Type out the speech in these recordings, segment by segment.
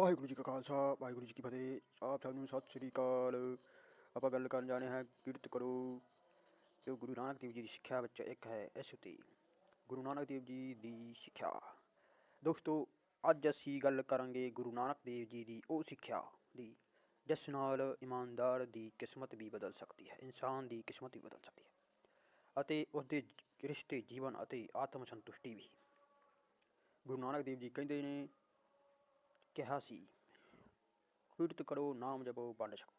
ਵਾਹਿਗੁਰੂ ਜੀ ਕਾ ਖਾਲਸਾ, ਵਾਹਿਗੁਰੂ ਜੀ ਕੀ ਫਤਿਹ। ਆਪ ਸਭ ਨੂੰ ਸਤਿ ਸ੍ਰੀ ਅਕਾਲ। ਆਪਾਂ ਗੱਲ ਕਰਨ ਜਾ ਰਹੇ ਹਾਂ ਕਿਰਤ ਕਰੋ, ਜੋ ਗੁਰੂ ਨਾਨਕ ਦੇਵ ਜੀ ਦੀ ਸਿੱਖਿਆ ਵਿੱਚ ਇੱਕ ਹੈ ਇਸ ਉਤੇ। ਗੁਰੂ ਨਾਨਕ ਦੇਵ ਜੀ ਦੀ ਸਿੱਖਿਆ। ਦੋਸਤੋ, ਅੱਜ ਅਸੀਂ ਗੱਲ ਕਰਾਂਗੇ ਗੁਰੂ ਨਾਨਕ ਦੇਵ ਜੀ ਦੀ ਉਹ ਸਿੱਖਿਆ ਦੀ, ਜਿਸ ਨਾਲ ਇਮਾਨਦਾਰ ਦੀ ਕਿਸਮਤ ਵੀ ਬਦਲ ਸਕਦੀ ਹੈ, ਇਨਸਾਨ ਦੀ ਕਿਸਮਤ ਵੀ ਬਦਲ ਸਕਦੀ ਹੈ ਅਤੇ ਉਸਦੇ ਰਿਸ਼ਤੇ, ਜੀਵਨ ਅਤੇ ਆਤਮ ਸੰਤੁਸ਼ਟੀ ਵੀ। ਗੁਰੂ ਨਾਨਕ ਦੇਵ ਜੀ ਕਹਿੰਦੇ ਨੇ ਕਿਹਾ ਸੀ, ਕਿਰਤ ਕਰੋ, ਨਾਮ ਜਪੋ, ਵੰਡ ਛਕੋ।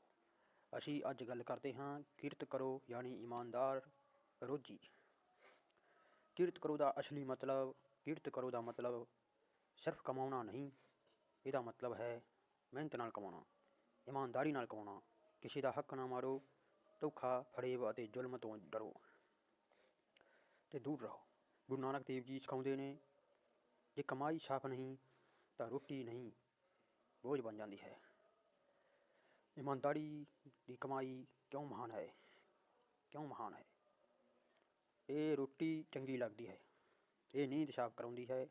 ਅਸੀਂ ਅੱਜ ਗੱਲ ਕਰਦੇ ਹਾਂ, ਕਿਰਤ ਕਰੋ ਯਾਨੀ ਇਮਾਨਦਾਰ ਰੋਜੀ। ਕਿਰਤ ਕਰੋ ਦਾ ਅਸਲੀ ਮਤਲਬ, ਕਿਰਤ ਕਰੋ ਦਾ ਮਤਲਬ ਸਿਰਫ ਕਮਾਉਣਾ ਨਹੀਂ, ਇਹਦਾ ਮਤਲਬ ਹੈ ਮਿਹਨਤ ਨਾਲ ਕਮਾਉਣਾ, ਇਮਾਨਦਾਰੀ ਨਾਲ ਕਮਾਉਣਾ। ਕਿਸੇ ਦਾ ਹੱਕ ਨਾ ਮਾਰੋ, ਧੋਖਾ, ਫਰੇਬ ਅਤੇ ਜ਼ੁਲਮ ਤੋਂ ਡਰੋ। ਤੇ ਦੂਰ ਰਹੋ। ਗੁਰੂ ਨਾਨਕ ਦੇਵ ਜੀ ਸਿਖਾਉਂਦੇ ਨੇ, ਜੇ ਕਮਾਈ ਸਾਫ਼ ਨਹੀਂ, ਤਾਂ ਰੋਟੀ ਨਹੀਂ। ਬੋਝ ਬਣ ਜਾਂਦੀ ਹੈ। ਇਮਾਨਦਾਰੀ ਦੀ ਕਮਾਈ ਕਿਉਂ ਮਹਾਨ ਹੈ? ਕਿਉਂ ਮਹਾਨ ਹੈ? ਇਹ ਰੋਟੀ ਚੰਗੀ ਲੱਗਦੀ ਹੈ। ਇਹ ਨੀਂਦ ਸਾਫ਼ ਕਰਾਉਂਦੀ ਹੈ।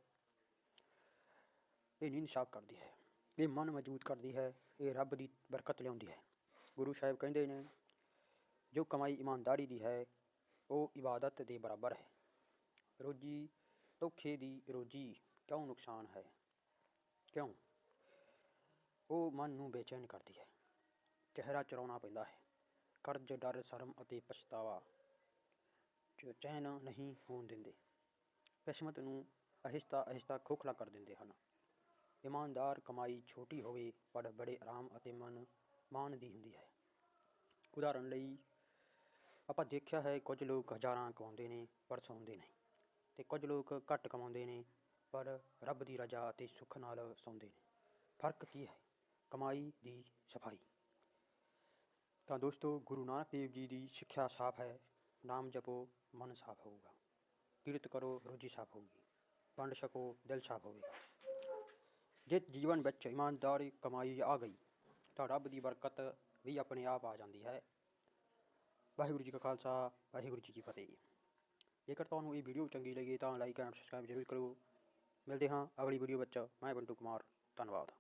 ਇਹ ਨੀਂਦ ਸਾਫ਼ ਕਰਦੀ ਹੈ। ਇਹ ਮਨ ਮਜ਼ਬੂਤ ਕਰਦੀ ਹੈ। ਇਹ ਰੱਬ ਦੀ ਬਰਕਤ ਲਿਆਉਂਦੀ ਹੈ। ਗੁਰੂ ਸਾਹਿਬ ਕਹਿੰਦੇ ਨੇ, ਜੋ ਕਮਾਈ ਇਮਾਨਦਾਰੀ ਦੀ ਹੈ, ਉਹ ਇਬਾਦਤ ਦੇ ਬਰਾਬਰ ਹੈ। ਰੋਜੀ ਧੋਖੇ ਦੀ ਰੋਜੀ ਕਿਉਂ ਨੁਕਸਾਨ ਹੈ? ਕਿਉਂ? ਉਹ ਮਨ ਨੂੰ ਬੇਚੈਨ ਕਰਦੀ ਹੈ। ਚਿਹਰਾ ਚਰਾਉਣਾ ਪੈਂਦਾ ਹੈ। ਕਰਜ਼, ਡਰ, ਸ਼ਰਮ ਅਤੇ ਪਛਤਾਵਾ ਜੋ ਚੈਨ ਨਹੀਂ ਹੋਣ ਦਿੰਦੇ। ਕਿਸਮਤ ਨੂੰ ਅਹਿਸਤਾ ਅਹਿਸਤਾ ਖੋਖਲਾ ਕਰ ਦਿੰਦੇ ਹਨ। ਇਮਾਨਦਾਰ ਕਮਾਈ ਛੋਟੀ ਹੋਵੇ, ਪਰ ਬੜੇ ਆਰਾਮ ਅਤੇ ਮਨ ਮਾਨ ਦੀ ਹੁੰਦੀ ਹੈ। ਉਦਾਹਰਣ ਲਈ, ਆਪਾਂ ਦੇਖਿਆ ਹੈ, ਕੁਝ ਲੋਕ ਹਜ਼ਾਰਾਂ ਕਮਾਉਂਦੇ ਨੇ, ਪਰ ਸੌਂਦੇ ਨਹੀਂ। ਤੇ ਕੁਝ ਲੋਕ ਘੱਟ ਕਮਾਉਂਦੇ ਨੇ, ਪਰ ਰੱਬ ਦੀ ਰਜ਼ਾ ਅਤੇ ਸੁੱਖ ਨਾਲ ਸੌਂਦੇ ਨੇ। ਫ਼ਰਕ ਕੀ ਹੈ? ਕਮਾਈ ਦੀ ਸਫ਼ਾਈ। ਤਾਂ ਦੋਸਤੋ, ਗੁਰੂ ਨਾਨਕ ਦੇਵ ਜੀ ਦੀ ਸਿੱਖਿਆ ਸਾਫ਼ ਹੈ, ਨਾਮ ਜਪੋ, ਮਨ ਸਾਫ਼ ਹੋਊਗਾ। ਕਿਰਤ ਕਰੋ, ਰੋਜੀ ਸਾਫ਼ ਹੋਊਗੀ। ਵੰਡ ਛਕੋ, ਦਿਲ ਸਾਫ਼ ਹੋਵੇਗਾ। ਜੇ ਜੀਵਨ ਵਿੱਚ ਇਮਾਨਦਾਰੀ, ਕਮਾਈ ਆ ਗਈ, ਤਾਂ ਰੱਬ ਦੀ ਬਰਕਤ ਵੀ ਆਪਣੇ ਆਪ ਆ ਜਾਂਦੀ ਹੈ। ਵਾਹਿਗੁਰੂ ਜੀ ਕਾ ਖਾਲਸਾ, ਵਾਹਿਗੁਰੂ ਜੀ ਕੀ ਫਤਿਹ। ਜੇਕਰ ਤੁਹਾਨੂੰ ਇਹ ਵੀਡੀਓ ਚੰਗੀ ਲੱਗੀ ਤਾਂ ਲਾਈਕ ਐਂਡ ਸਬਸਕ੍ਰਾਈਬ ਜ਼ਰੂਰ ਕਰੋ ਮਿਲਦੇ ਹਾਂ ਅਗਲੀ ਵੀਡੀਓ ਵਿੱਚ। ਮੈਂ ਬੰਟੂ ਕੁਮਾਰ। ਧੰਨਵਾਦ।